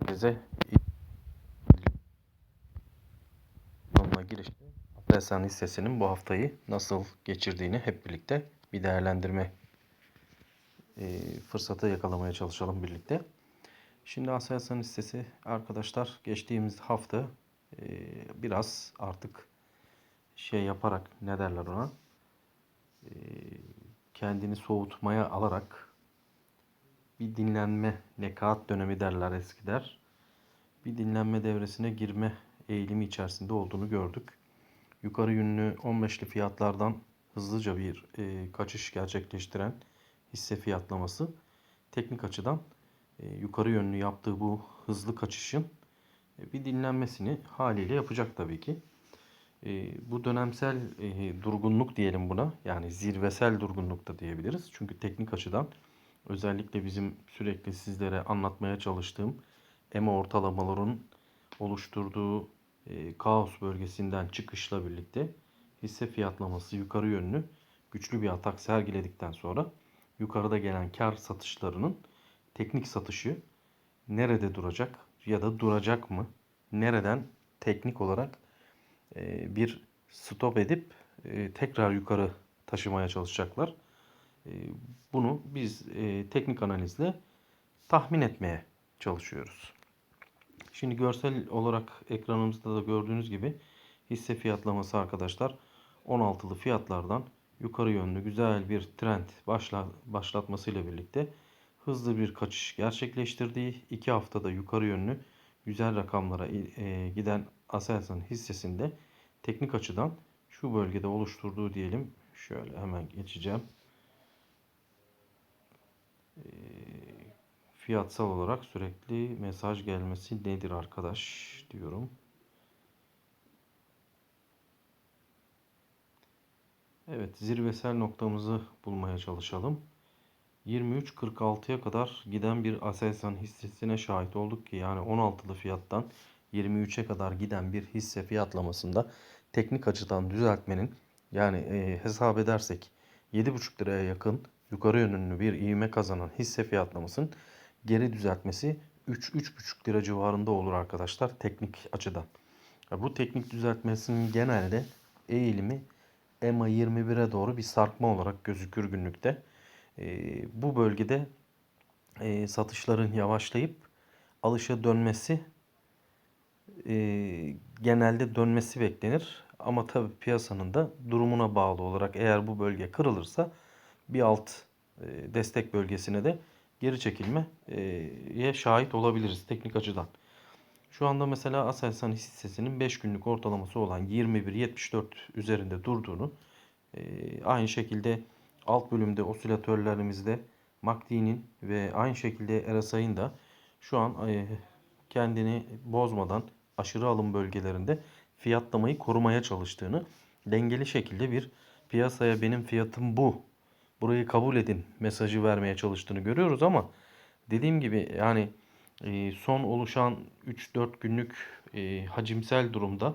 Herkese yoluna girişte Aselsan hissesinin bu haftayı nasıl geçirdiğini hep birlikte bir değerlendirme e, fırsatı yakalamaya çalışalım birlikte. Şimdi Aselsan hissesi arkadaşlar geçtiğimiz hafta e, biraz artık şey yaparak ne derler ona e, kendini soğutmaya alarak bir dinlenme nekat dönemi derler eskiler. Bir dinlenme devresine girme eğilimi içerisinde olduğunu gördük. Yukarı yönlü 15'li fiyatlardan hızlıca bir e, kaçış gerçekleştiren hisse fiyatlaması teknik açıdan e, yukarı yönlü yaptığı bu hızlı kaçışın e, bir dinlenmesini haliyle yapacak tabii ki. E, bu dönemsel e, durgunluk diyelim buna. Yani zirvesel durgunluk da diyebiliriz. Çünkü teknik açıdan özellikle bizim sürekli sizlere anlatmaya çalıştığım EMA ortalamaların oluşturduğu e, kaos bölgesinden çıkışla birlikte hisse fiyatlaması yukarı yönlü güçlü bir atak sergiledikten sonra yukarıda gelen kar satışlarının teknik satışı nerede duracak ya da duracak mı? Nereden teknik olarak e, bir stop edip e, tekrar yukarı taşımaya çalışacaklar. E, bunu biz e, teknik analizle tahmin etmeye çalışıyoruz. Şimdi görsel olarak ekranımızda da gördüğünüz gibi hisse fiyatlaması arkadaşlar 16'lı fiyatlardan yukarı yönlü güzel bir trend başla, başlatmasıyla birlikte hızlı bir kaçış gerçekleştirdiği 2 haftada yukarı yönlü güzel rakamlara e, giden Aselsan hissesinde teknik açıdan şu bölgede oluşturduğu diyelim şöyle hemen geçeceğim. E, fiyatsal olarak sürekli mesaj gelmesi nedir arkadaş diyorum. Evet zirvesel noktamızı bulmaya çalışalım. 23.46'ya kadar giden bir Aselsan hissesine şahit olduk ki yani 16'lı fiyattan 23'e kadar giden bir hisse fiyatlamasında teknik açıdan düzeltmenin yani e, hesap edersek 7.5 liraya yakın yukarı yönlü bir ivme kazanan hisse fiyatlamasının geri düzeltmesi 3-3,5 lira civarında olur arkadaşlar teknik açıdan. Bu teknik düzeltmesinin genelde eğilimi EMA 21'e doğru bir sarkma olarak gözükür günlükte. E, bu bölgede e, satışların yavaşlayıp alışa dönmesi e, genelde dönmesi beklenir. Ama tabi piyasanın da durumuna bağlı olarak eğer bu bölge kırılırsa bir alt e, destek bölgesine de geri çekilmeye şahit olabiliriz teknik açıdan. Şu anda mesela Aselsan hissesinin 5 günlük ortalaması olan 21.74 üzerinde durduğunu e, aynı şekilde alt bölümde osilatörlerimizde MACD'nin ve aynı şekilde RSI'nin da şu an e, kendini bozmadan aşırı alım bölgelerinde fiyatlamayı korumaya çalıştığını dengeli şekilde bir piyasaya benim fiyatım bu burayı kabul edin mesajı vermeye çalıştığını görüyoruz ama dediğim gibi yani e, son oluşan 3-4 günlük e, hacimsel durumda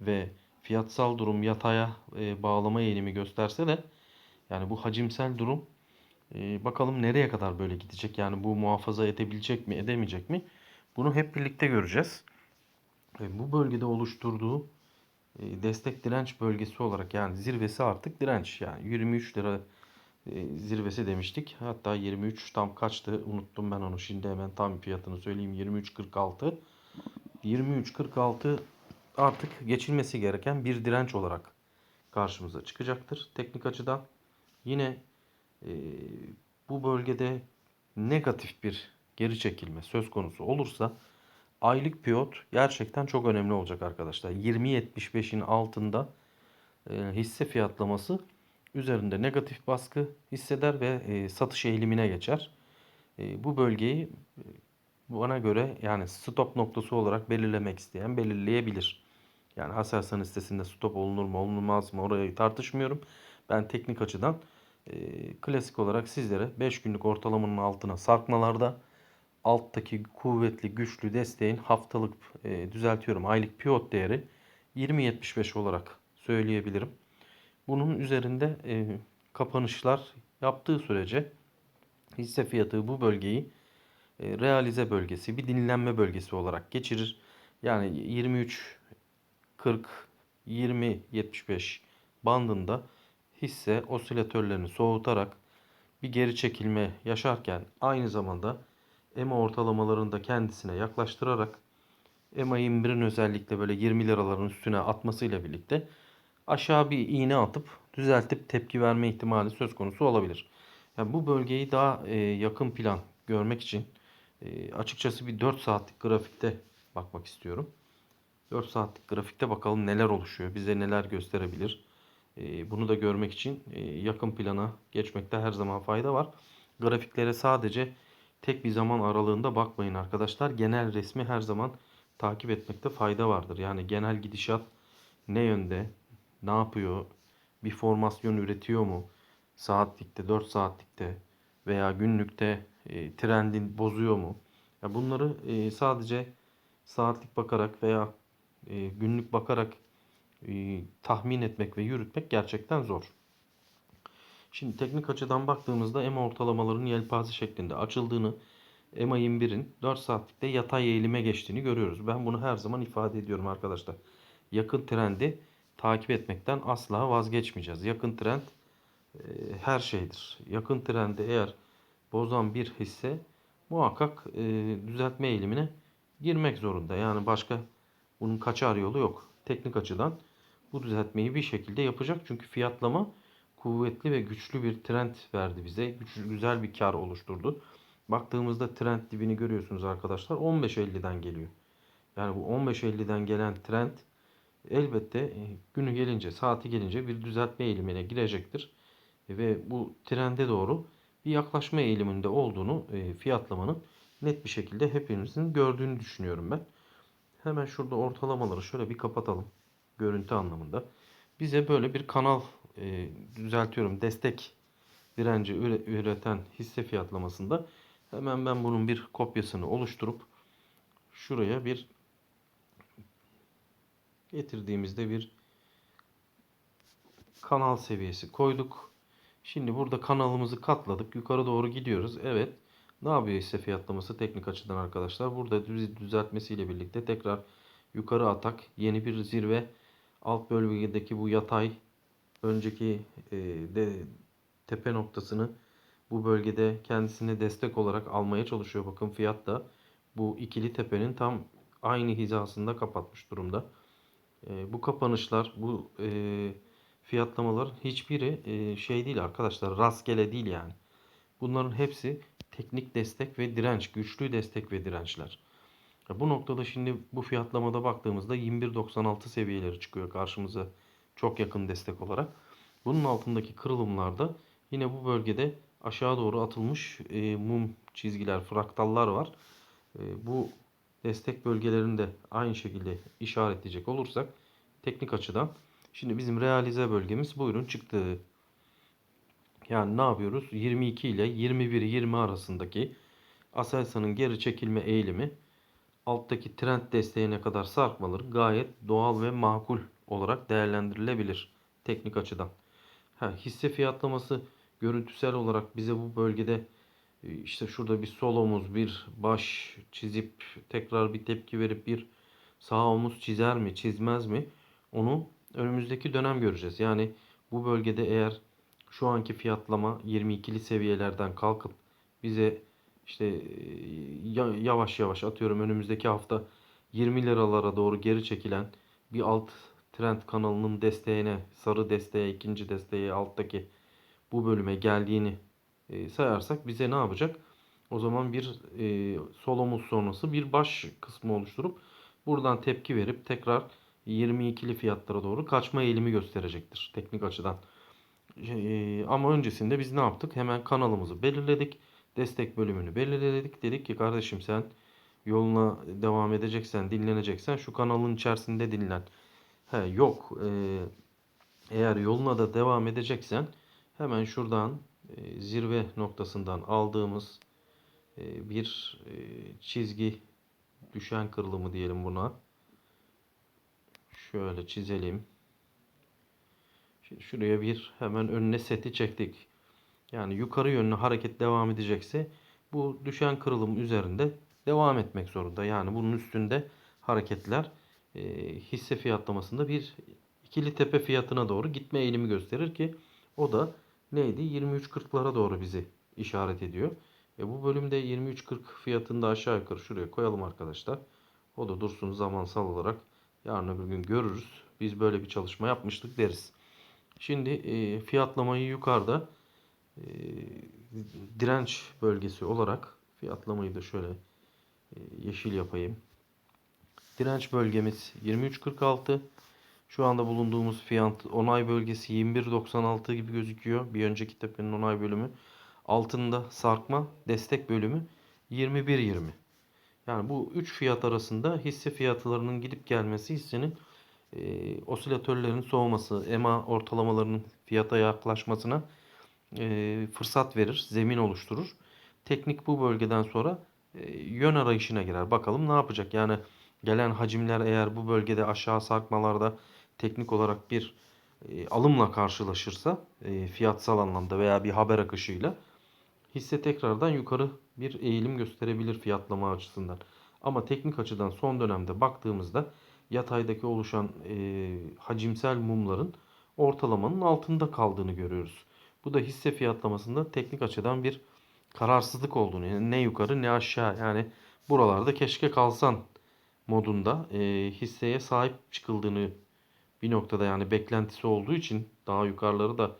ve fiyatsal durum yataya e, bağlama eğilimi gösterse de yani bu hacimsel durum bakalım nereye kadar böyle gidecek? Yani bu muhafaza edebilecek mi edemeyecek mi? Bunu hep birlikte göreceğiz. bu bölgede oluşturduğu destek direnç bölgesi olarak yani zirvesi artık direnç. Yani 23 lira zirvesi demiştik. Hatta 23 tam kaçtı unuttum ben onu şimdi hemen tam fiyatını söyleyeyim 23.46 23.46 artık geçilmesi gereken bir direnç olarak karşımıza çıkacaktır teknik açıdan. Yine e, bu bölgede negatif bir geri çekilme söz konusu olursa aylık piyot gerçekten çok önemli olacak arkadaşlar. 20.75'in altında e, hisse fiyatlaması üzerinde negatif baskı hisseder ve e, satış eğilimine geçer. E, bu bölgeyi e, bana göre yani stop noktası olarak belirlemek isteyen belirleyebilir. Yani Haselsan listesinde stop olunur mu olunmaz mı orayı tartışmıyorum. Ben teknik açıdan e, klasik olarak sizlere 5 günlük ortalamanın altına sarkmalarda alttaki kuvvetli güçlü desteğin haftalık e, düzeltiyorum aylık pivot değeri 20.75 olarak söyleyebilirim. Bunun üzerinde e, kapanışlar yaptığı sürece hisse fiyatı bu bölgeyi e, realize bölgesi, bir dinlenme bölgesi olarak geçirir. Yani 23 40 20 75 bandında hisse osilatörlerini soğutarak bir geri çekilme yaşarken aynı zamanda EMA ortalamalarını da kendisine yaklaştırarak EMA 21'in özellikle böyle 20 liraların üstüne atmasıyla birlikte aşağı bir iğne atıp düzeltip tepki verme ihtimali söz konusu olabilir. Yani bu bölgeyi daha e, yakın plan görmek için e, açıkçası bir 4 saatlik grafikte bakmak istiyorum. 4 saatlik grafikte bakalım neler oluşuyor, bize neler gösterebilir. E, bunu da görmek için e, yakın plana geçmekte her zaman fayda var. Grafiklere sadece tek bir zaman aralığında bakmayın arkadaşlar. Genel resmi her zaman takip etmekte fayda vardır. Yani genel gidişat ne yönde, ne yapıyor, bir formasyon üretiyor mu, saatlikte, 4 saatlikte veya günlükte e, trendin bozuyor mu? Ya bunları e, sadece saatlik bakarak veya e, günlük bakarak e, tahmin etmek ve yürütmek gerçekten zor. Şimdi teknik açıdan baktığımızda EMA ortalamaların yelpaze şeklinde açıldığını, EMA 21'in 4 saatlikte yatay eğilime geçtiğini görüyoruz. Ben bunu her zaman ifade ediyorum arkadaşlar. Yakın trendi takip etmekten asla vazgeçmeyeceğiz. Yakın trend e, her şeydir. Yakın trendi eğer bozan bir hisse muhakkak e, düzeltme eğilimine girmek zorunda. Yani başka bunun kaçar yolu yok. Teknik açıdan bu düzeltmeyi bir şekilde yapacak. Çünkü fiyatlama kuvvetli ve güçlü bir trend verdi bize. Güçlü, güzel bir kar oluşturdu. Baktığımızda trend dibini görüyorsunuz arkadaşlar. 15.50'den geliyor. Yani bu 15.50'den gelen trend elbette e, günü gelince, saati gelince bir düzeltme eğilimine girecektir. Ve bu trende doğru bir yaklaşma eğiliminde olduğunu e, fiyatlamanın net bir şekilde hepimizin gördüğünü düşünüyorum ben. Hemen şurada ortalamaları şöyle bir kapatalım. Görüntü anlamında. Bize böyle bir kanal düzeltiyorum destek direnci üreten hisse fiyatlamasında hemen ben bunun bir kopyasını oluşturup şuraya bir getirdiğimizde bir kanal seviyesi koyduk. Şimdi burada kanalımızı katladık. Yukarı doğru gidiyoruz. Evet. Ne yapıyor hisse fiyatlaması teknik açıdan arkadaşlar? Burada düzeltmesiyle birlikte tekrar yukarı atak yeni bir zirve alt bölgedeki bu yatay önceki e, de, tepe noktasını bu bölgede kendisine destek olarak almaya çalışıyor. Bakın fiyat da bu ikili tepenin tam aynı hizasında kapatmış durumda. E, bu kapanışlar, bu e, fiyatlamalar hiçbiri e, şey değil arkadaşlar. Rastgele değil yani. Bunların hepsi teknik destek ve direnç, güçlü destek ve dirençler. Bu noktada şimdi bu fiyatlamada baktığımızda 21.96 seviyeleri çıkıyor karşımıza çok yakın destek olarak. Bunun altındaki kırılımlarda yine bu bölgede aşağı doğru atılmış e, mum çizgiler, fraktallar var. E, bu destek bölgelerini de aynı şekilde işaretleyecek olursak teknik açıdan şimdi bizim realize bölgemiz buyurun çıktı. Yani ne yapıyoruz? 22 ile 21-20 arasındaki Aselsan'ın geri çekilme eğilimi alttaki trend desteğine kadar sarkmaları gayet doğal ve makul olarak değerlendirilebilir teknik açıdan. Ha, hisse fiyatlaması görüntüsel olarak bize bu bölgede işte şurada bir sol omuz, bir baş çizip tekrar bir tepki verip bir sağ omuz çizer mi, çizmez mi? Onu önümüzdeki dönem göreceğiz. Yani bu bölgede eğer şu anki fiyatlama 22'li seviyelerden kalkıp bize işte e, yavaş yavaş atıyorum önümüzdeki hafta 20 liralara doğru geri çekilen bir alt trend kanalının desteğine, sarı desteğe, ikinci desteğe, alttaki bu bölüme geldiğini e, sayarsak bize ne yapacak? O zaman bir e, sol omuz sonrası bir baş kısmı oluşturup buradan tepki verip tekrar 22'li fiyatlara doğru kaçma eğilimi gösterecektir teknik açıdan. E, ama öncesinde biz ne yaptık? Hemen kanalımızı belirledik. Destek bölümünü belirledik. Dedik ki kardeşim sen yoluna devam edeceksen, dinleneceksen şu kanalın içerisinde dinlen. He, yok. E, eğer yoluna da devam edeceksen hemen şuradan zirve noktasından aldığımız e, bir e, çizgi düşen kırılımı diyelim buna. Şöyle çizelim. Şimdi şuraya bir hemen önüne seti çektik. Yani yukarı yönlü hareket devam edecekse bu düşen kırılım üzerinde devam etmek zorunda. Yani bunun üstünde hareketler e, hisse fiyatlamasında bir ikili tepe fiyatına doğru gitme eğilimi gösterir ki o da neydi? 23.40'lara doğru bizi işaret ediyor. E bu bölümde 23.40 fiyatını da aşağı yukarı şuraya koyalım arkadaşlar. O da dursun zamansal olarak yarın öbür gün görürüz. Biz böyle bir çalışma yapmıştık deriz. Şimdi e, fiyatlamayı yukarıda e, direnç bölgesi olarak fiyatlamayı da şöyle e, yeşil yapayım. Direnç bölgemiz 23.46. Şu anda bulunduğumuz fiyat onay bölgesi 21.96 gibi gözüküyor. Bir önceki tepenin onay bölümü. Altında sarkma destek bölümü 21.20. Yani bu 3 fiyat arasında hisse fiyatlarının gidip gelmesi hissenin e, osilatörlerin soğuması, EMA ortalamalarının fiyata yaklaşmasına e, fırsat verir, zemin oluşturur. Teknik bu bölgeden sonra e, yön arayışına girer. Bakalım ne yapacak? Yani gelen hacimler eğer bu bölgede aşağı sarkmalarda teknik olarak bir e, alımla karşılaşırsa e, fiyatsal anlamda veya bir haber akışıyla hisse tekrardan yukarı bir eğilim gösterebilir fiyatlama açısından. Ama teknik açıdan son dönemde baktığımızda yataydaki oluşan e, hacimsel mumların ortalamanın altında kaldığını görüyoruz. Bu da hisse fiyatlamasında teknik açıdan bir kararsızlık olduğunu yani ne yukarı ne aşağı yani buralarda keşke kalsan modunda e, hisseye sahip çıkıldığını bir noktada yani beklentisi olduğu için daha yukarıları da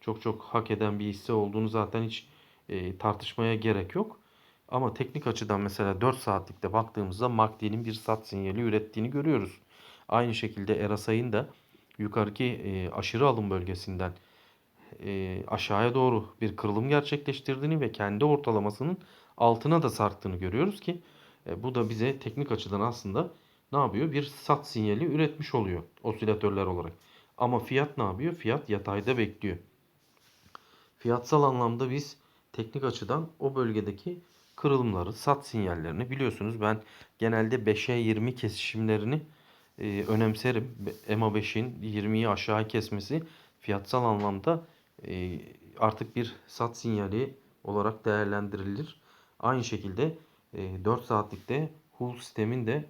çok çok hak eden bir hisse olduğunu zaten hiç e, tartışmaya gerek yok. Ama teknik açıdan mesela 4 saatlikte baktığımızda MACD'nin bir sat sinyali ürettiğini görüyoruz. Aynı şekilde RSI'nin da yukarıki e, aşırı alım bölgesinden e, aşağıya doğru bir kırılım gerçekleştirdiğini ve kendi ortalamasının altına da sarktığını görüyoruz ki e, bu da bize teknik açıdan aslında ne yapıyor? Bir sat sinyali üretmiş oluyor osilatörler olarak. Ama fiyat ne yapıyor? Fiyat yatayda bekliyor. Fiyatsal anlamda biz teknik açıdan o bölgedeki kırılımları, sat sinyallerini biliyorsunuz. Ben genelde 5'e 20 kesişimlerini e, önemserim. EMA 5'in 20'yi aşağı kesmesi fiyatsal anlamda e, artık bir sat sinyali olarak değerlendirilir. Aynı şekilde e, 4 saatlikte HUL sistemin de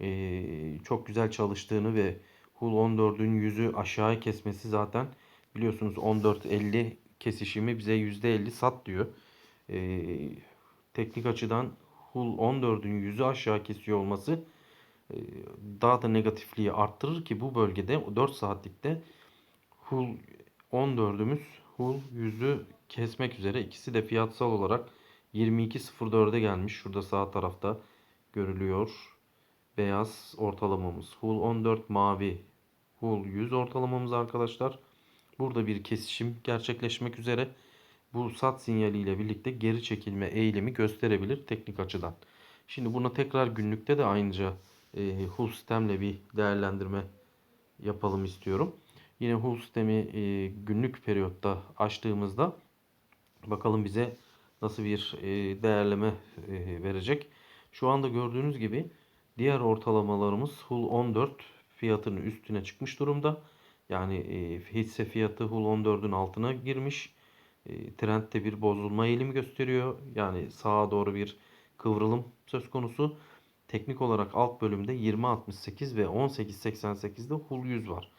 e, çok güzel çalıştığını ve HUL 14'ün yüzü aşağıya kesmesi zaten biliyorsunuz 14.50 kesişimi bize %50 sat diyor. E, teknik açıdan HUL 14'ün yüzü aşağı kesiyor olması e, daha da negatifliği arttırır ki bu bölgede 4 saatlikte HUL 14'ümüz HUL yüzü kesmek üzere. İkisi de fiyatsal olarak 22.04'e gelmiş. Şurada sağ tarafta görülüyor. Beyaz ortalamamız. HUL 14 mavi. HUL 100 ortalamamız arkadaşlar. Burada bir kesişim gerçekleşmek üzere. Bu sat sinyaliyle birlikte geri çekilme eğilimi gösterebilir teknik açıdan. Şimdi buna tekrar günlükte de aynıca e, HUL sistemle bir değerlendirme yapalım istiyorum. Yine HUL sistemi e, günlük periyotta açtığımızda bakalım bize nasıl bir e, değerleme e, verecek. Şu anda gördüğünüz gibi diğer ortalamalarımız HUL 14 fiyatının üstüne çıkmış durumda. Yani e, hisse fiyatı HUL 14'ün altına girmiş. E, trendde bir bozulma eğilimi gösteriyor. Yani sağa doğru bir kıvrılım söz konusu. Teknik olarak alt bölümde 20.68 ve 18.88'de HUL 100 var.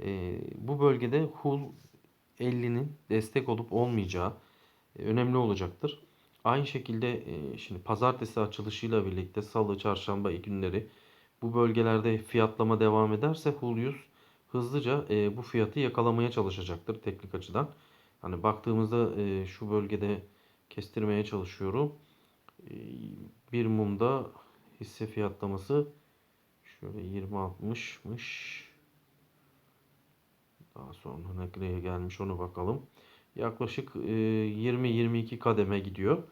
E, bu bölgede HUL 50'nin destek olup olmayacağı e, önemli olacaktır. Aynı şekilde e, şimdi pazartesi açılışıyla birlikte salı, çarşamba günleri bu bölgelerde fiyatlama devam ederse HUL 100 hızlıca bu fiyatı yakalamaya çalışacaktır teknik açıdan. Hani baktığımızda şu bölgede kestirmeye çalışıyorum. E, bir mumda hisse fiyatlaması şöyle 20.60'mış. Daha sonra nereye gelmiş onu bakalım. Yaklaşık 20-22 kademe gidiyor.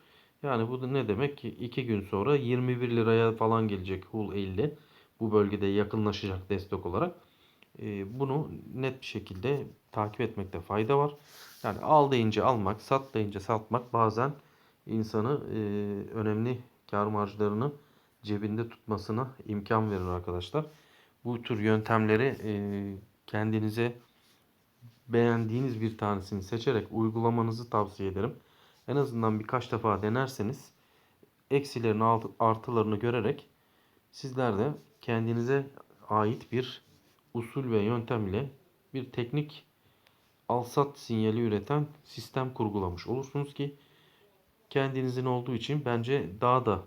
Yani bu da ne demek ki 2 gün sonra 21 liraya falan gelecek HUL 50. Bu bölgede yakınlaşacak destek olarak. Bunu net bir şekilde takip etmekte fayda var. Yani al deyince almak, sat deyince satmak bazen insanı önemli kar marjlarını cebinde tutmasına imkan verir arkadaşlar. Bu tür yöntemleri kendinize beğendiğiniz bir tanesini seçerek uygulamanızı tavsiye ederim. En azından birkaç defa denerseniz eksilerini artılarını görerek sizler de kendinize ait bir usul ve yöntem ile bir teknik alsat sinyali üreten sistem kurgulamış olursunuz ki kendinizin olduğu için bence daha da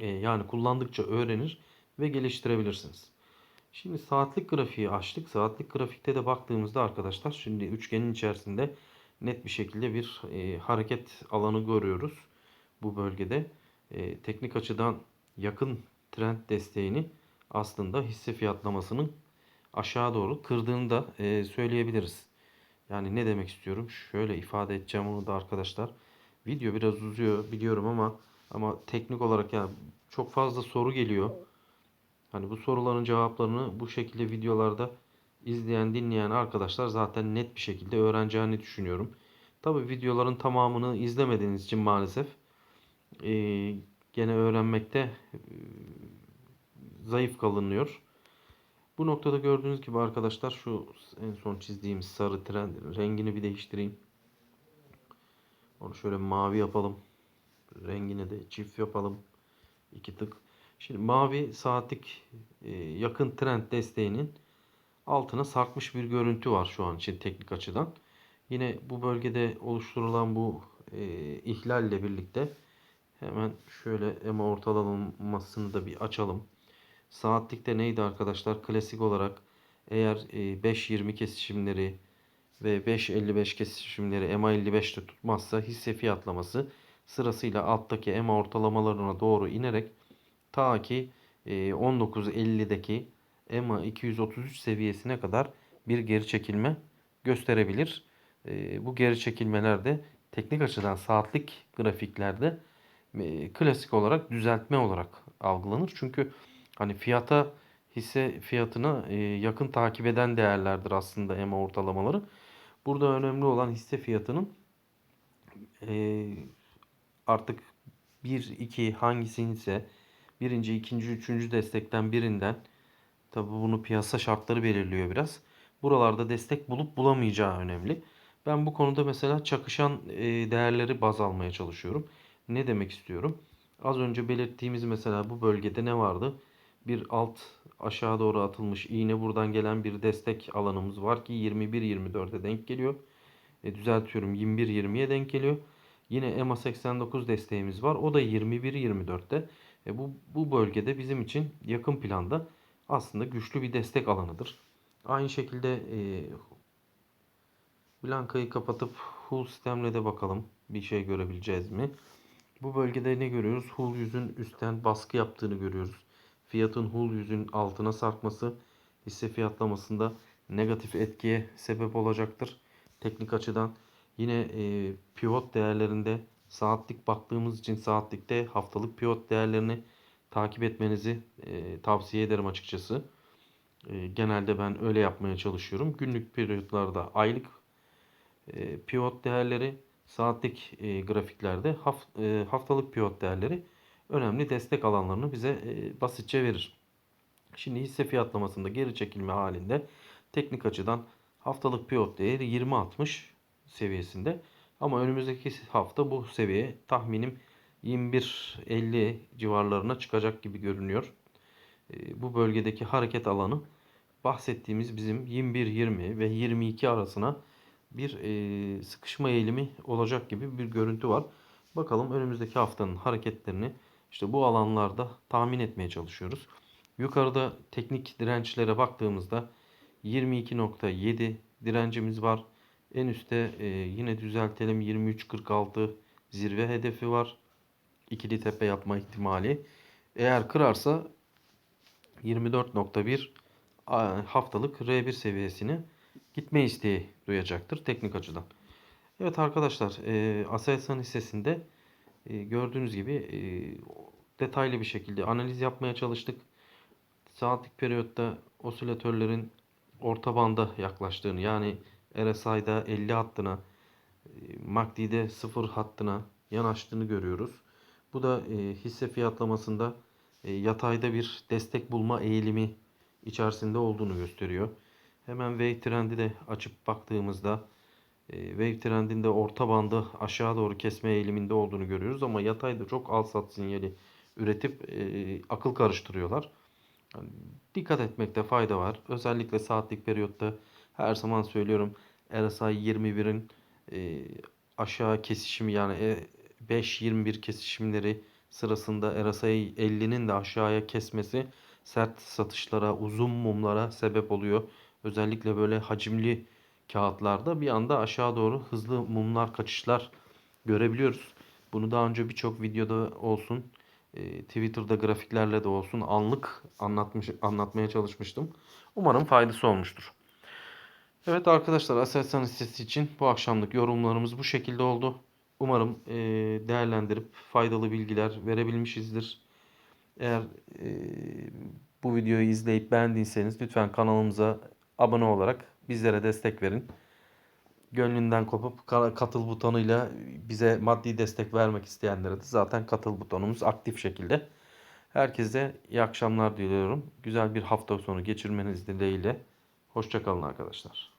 e, yani kullandıkça öğrenir ve geliştirebilirsiniz. Şimdi saatlik grafiği açtık. Saatlik grafikte de baktığımızda arkadaşlar şimdi üçgenin içerisinde net bir şekilde bir e, hareket alanı görüyoruz. Bu bölgede e, teknik açıdan yakın trend desteğini aslında hisse fiyatlamasının aşağı doğru kırdığını da e, söyleyebiliriz. Yani ne demek istiyorum? Şöyle ifade edeceğim onu da arkadaşlar. Video biraz uzuyor biliyorum ama ama teknik olarak yani çok fazla soru geliyor. Hani bu soruların cevaplarını bu şekilde videolarda izleyen, dinleyen arkadaşlar zaten net bir şekilde öğreneceğini düşünüyorum. Tabi videoların tamamını izlemediğiniz için maalesef e, gene öğrenmekte e, zayıf kalınıyor. Bu noktada gördüğünüz gibi arkadaşlar şu en son çizdiğimiz sarı tren rengini bir değiştireyim. Onu şöyle mavi yapalım. Rengini de çift yapalım. İki tık. Şimdi mavi saatlik e, yakın trend desteğinin altına sarkmış bir görüntü var şu an için teknik açıdan. Yine bu bölgede oluşturulan bu e, ihlalle birlikte hemen şöyle EMA ortalamasını da bir açalım. Saatlikte neydi arkadaşlar? Klasik olarak eğer e, 5.20 kesişimleri ve 5.55 kesişimleri EMA 55'te tutmazsa hisse fiyatlaması sırasıyla alttaki EMA ortalamalarına doğru inerek ta ki e, 19.50'deki EMA 233 seviyesine kadar bir geri çekilme gösterebilir. E, bu geri çekilmelerde teknik açıdan saatlik grafiklerde e, klasik olarak düzeltme olarak algılanır. Çünkü hani fiyata hisse fiyatına e, yakın takip eden değerlerdir aslında EMA ortalamaları. Burada önemli olan hisse fiyatının artık 1, 2 hangisinse birinci, ikinci, üçüncü destekten birinden tabi bunu piyasa şartları belirliyor biraz. Buralarda destek bulup bulamayacağı önemli. Ben bu konuda mesela çakışan e, değerleri baz almaya çalışıyorum. Ne demek istiyorum? Az önce belirttiğimiz mesela bu bölgede ne vardı? Bir alt aşağı doğru atılmış iğne buradan gelen bir destek alanımız var ki 21-24'e denk geliyor. E, düzeltiyorum 21-20'ye denk geliyor. Yine EMA 89 desteğimiz var. O da 21-24'te. E, bu, bu bölgede bizim için yakın planda aslında güçlü bir destek alanıdır. Aynı şekilde e, Blanka'yı kapatıp Hull sistemle de bakalım bir şey görebileceğiz mi? Bu bölgede ne görüyoruz? Hull yüzün üstten baskı yaptığını görüyoruz. Fiyatın Hull yüzün altına sarkması hisse fiyatlamasında negatif etkiye sebep olacaktır. Teknik açıdan yine e, pivot değerlerinde saatlik baktığımız için saatlikte haftalık pivot değerlerini takip etmenizi e, tavsiye ederim açıkçası. E, genelde ben öyle yapmaya çalışıyorum. Günlük periyotlarda aylık e, pivot değerleri, saatlik e, grafiklerde haft, e, haftalık pivot değerleri önemli destek alanlarını bize e, basitçe verir. Şimdi hisse fiyatlamasında geri çekilme halinde teknik açıdan haftalık pivot değeri 20.60 seviyesinde. Ama önümüzdeki hafta bu seviye tahminim 21.50 civarlarına çıkacak gibi görünüyor. E, bu bölgedeki hareket alanı bahsettiğimiz bizim 21-20 ve 22 arasına bir e, sıkışma eğilimi olacak gibi bir görüntü var. Bakalım önümüzdeki haftanın hareketlerini işte bu alanlarda tahmin etmeye çalışıyoruz. Yukarıda teknik dirençlere baktığımızda 22.7 direncimiz var. En üstte e, yine düzeltelim 23.46 zirve hedefi var. İkili tepe yapma ihtimali. Eğer kırarsa 24.1 haftalık R1 seviyesini gitme isteği duyacaktır teknik açıdan. Evet arkadaşlar e, Aselsan hissesinde e, gördüğünüz gibi e, detaylı bir şekilde analiz yapmaya çalıştık. Saatlik periyotta osilatörlerin orta banda yaklaştığını yani RSI'da 50 hattına, e, MACD'de 0 hattına yanaştığını görüyoruz. Bu da e, hisse fiyatlamasında e, yatayda bir destek bulma eğilimi içerisinde olduğunu gösteriyor. Hemen V trendi de açıp baktığımızda wave trendinde orta bandı aşağı doğru kesme eğiliminde olduğunu görüyoruz ama yatayda çok al sat sinyali üretip akıl karıştırıyorlar. Yani dikkat etmekte fayda var. Özellikle saatlik periyotta her zaman söylüyorum RSI 21'in e, aşağı kesişimi yani e, 5-21 kesişimleri sırasında RSI 50'nin de aşağıya kesmesi sert satışlara, uzun mumlara sebep oluyor. Özellikle böyle hacimli kağıtlarda bir anda aşağı doğru hızlı mumlar kaçışlar görebiliyoruz. Bunu daha önce birçok videoda olsun, e, Twitter'da grafiklerle de olsun anlık anlatmış anlatmaya çalışmıştım. Umarım faydası olmuştur. Evet arkadaşlar Aselsan hissesi için bu akşamlık yorumlarımız bu şekilde oldu. Umarım e, değerlendirip faydalı bilgiler verebilmişizdir. Eğer e, bu videoyu izleyip beğendiyseniz lütfen kanalımıza abone olarak bizlere destek verin. Gönlünden kopup ka- katıl butonuyla bize maddi destek vermek isteyenlere de zaten katıl butonumuz aktif şekilde. Herkese iyi akşamlar diliyorum. Güzel bir hafta sonu geçirmeniz dileğiyle. Hoşçakalın arkadaşlar.